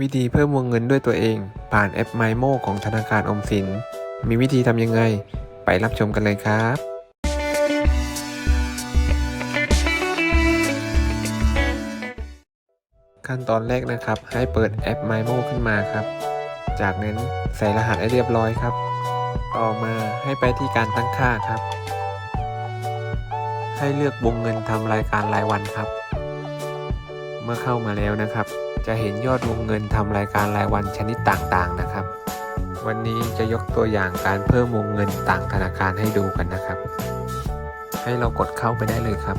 วิธีเพิ่มวงเงินด้วยตัวเอง ผ่านแอป MyMo ของธนาคารอมสิน มีวิธีทำยังไง ไปรับชมกันเลยครับ ขั้นตอนแรกนะครับ ให้เปิดแอป MyMo ขึ้นมาครับ จากนั้นใส่รหัสให้เรียบร้อยครับ ต่อมาให้ไปที่การตั้งค่าครับ ให้เลือกวงเงินทำรายการรายวันครับ เมื่อเข้ามาแล้วนะครับ จะเห็นยอดวงเงินทำรายการรายวันชนิดต่างๆนะครับ วันนี้จะยกตัวอย่างการเพิ่มวงเงินต่างธนาคารให้ดูกันนะครับ ให้เรากดเข้าไปได้เลยครับ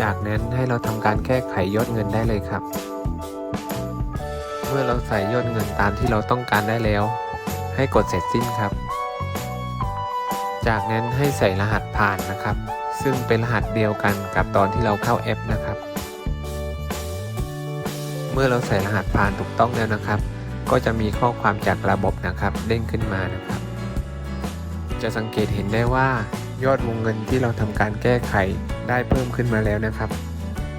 จากนั้นให้เราทำการแก้ไขยอดเงินได้เลยครับ เมื่อเราใส่ยอดเงินตามที่เราต้องการได้แล้ว ให้กดเสร็จสิ้นครับ จากนั้นให้ใส่รหัสผ่านนะครับ ซึ่งเป็นรหัสเดียวกันกับตอนที่เราเข้าแอปนะครับ เมื่อเราใส่รหัสผ่านถูกต้องแล้วนะครับ ก็จะมีข้อความจากระบบนะครับเด้งขึ้นมานะครับ จะสังเกตเห็นได้ว่ายอดวงเงินที่เราทำการแก้ไขได้เพิ่มขึ้นมาแล้วนะครับ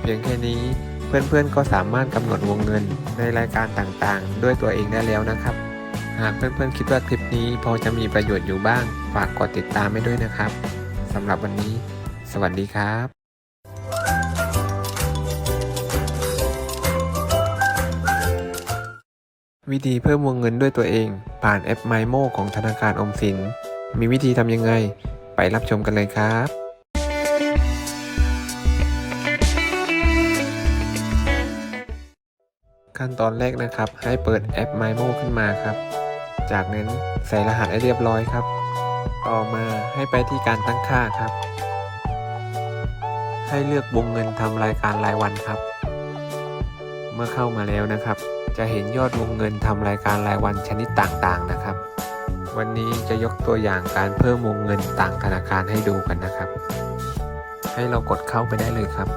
เพียงแค่นี้เพื่อนๆก็สามารถกำหนดวงเงินในรายการต่างๆ ด้วยตัวเองได้แล้วนะครับ หากเพื่อนๆคิดว่าคลิปนี้พอจะมีประโยชน์อยู่บ้าง ฝากกดติดตามไว้ด้วยนะครับสำหรับวันนี้ สวัสดีครับ วิธีเพิ่มวงเงินด้วยตัวเอง ผ่านแอป MyMo ของธนาคารอมสิน มีวิธีทำยังไง ไปรับชมกันเลยครับ ขั้นตอนแรกนะครับ ให้เปิดแอป MyMo ขึ้นมาครับ จากนั้นใส่รหัสให้เรียบร้อยครับ ต่อมาให้ไปที่การตั้งค่าครับ ให้เลือกวงเงินทำรายการรายวันครับ เมื่อเข้ามาแล้วนะครับ จะเห็นยอดวงเงินทำรายการรายวันชนิดต่างๆนะครับ วันนี้จะยกตัวอย่างการเพิ่มวงเงินต่างธนาคารให้ดูกันนะครับ ให้เรากดเข้าไปได้เลยครับ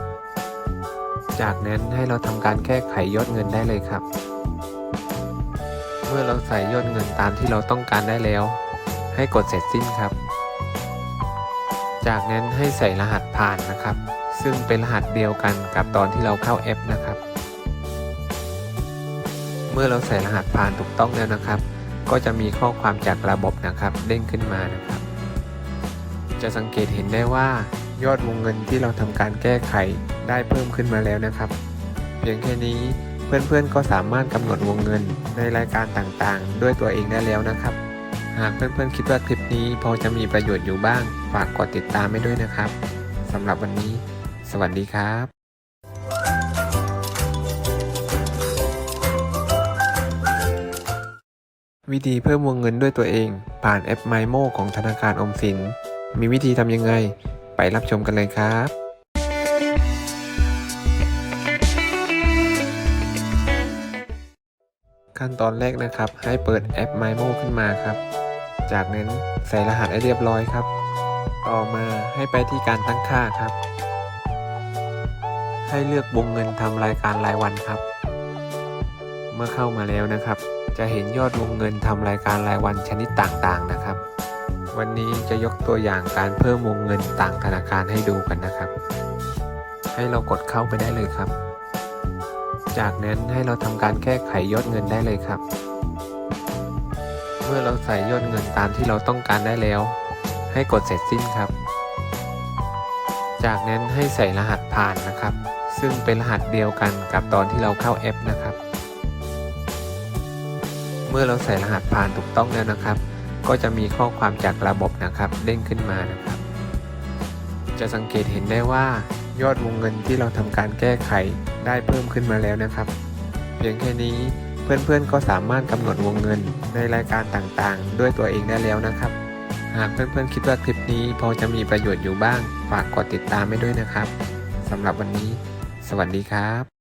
จากนั้นให้เราทำการแก้ไขยอดเงินได้เลยครับ เมื่อเราใส่ยอดเงินตามที่เราต้องการได้แล้ว ให้กดเสร็จสิ้นครับ จากนั้นให้ใส่รหัสผ่านนะครับ ซึ่งเป็นรหัสเดียวกันกับตอนที่เราเข้าแอปนะครับ เมื่อเราใส่รหัสผ่านถูกต้องแล้วนะครับ ก็จะมีข้อความจากระบบนะครับเด้งขึ้นมานะครับ จะสังเกตเห็นได้ว่ายอดวงเงินที่เราทำการแก้ไขได้เพิ่มขึ้นมาแล้วนะครับ เพียงแค่นี้เพื่อนๆก็สามารถกำหนดวงเงินในรายการต่างๆ ด้วยตัวเองได้แล้วนะครับ หากเพื่อนๆคิดว่าคลิปนี้พอจะมีประโยชน์อยู่บ้าง ฝากกดติดตามให้ด้วยนะครับสำหรับวันนี้ สวัสดีครับ วิธีเพิ่มวงเงินด้วยตัวเอง ผ่านแอป MyMo ของธนาคารอมสิน มีวิธีทำยังไง ไปรับชมกันเลยครับ ขั้นตอนแรกนะครับ ให้เปิดแอป MyMo ขึ้นมาครับ จากนั้นใส่รหัสให้เรียบร้อยครับ ต่อมาให้ไปที่การตั้งค่าครับ ให้เลือกวงเงินทำรายการรายวันครับ เมื่อเข้ามาแล้วนะครับ จะเห็นยอดวงเงินทำรายการรายวันชนิดต่างๆนะครับ วันนี้จะยกตัวอย่างการเพิ่มวงเงินต่างธนาคารให้ดูกันนะครับ ให้เรากดเข้าไปได้เลยครับ จากนั้นให้เราทำการแก้ไขยอดเงินได้เลยครับ เมื่อเราใส่ยอดเงินตามที่เราต้องการได้แล้ว ให้กดเสร็จสิ้นครับ จากนั้นให้ใส่รหัสผ่านนะครับ ซึ่งเป็นรหัสเดียวกันกับตอนที่เราเข้าแอปนะครับ เมื่อเราใส่รหัสผ่านถูกต้องแล้วนะครับ ก็จะมีข้อความจากระบบนะครับเด้งขึ้นมานะครับ จะสังเกตเห็นได้ว่ายอดวงเงินที่เราทำการแก้ไขได้เพิ่มขึ้นมาแล้วนะครับ เพียงแค่นี้เพื่อนๆก็สามารถกำหนดวงเงินในรายการต่างๆ ด้วยตัวเองได้แล้วนะครับ หากเพื่อนๆคิดว่าคลิปนี้พอจะมีประโยชน์อยู่บ้าง ฝากกดติดตามไว้ด้วยนะครับสำหรับวันนี้ สวัสดีครับ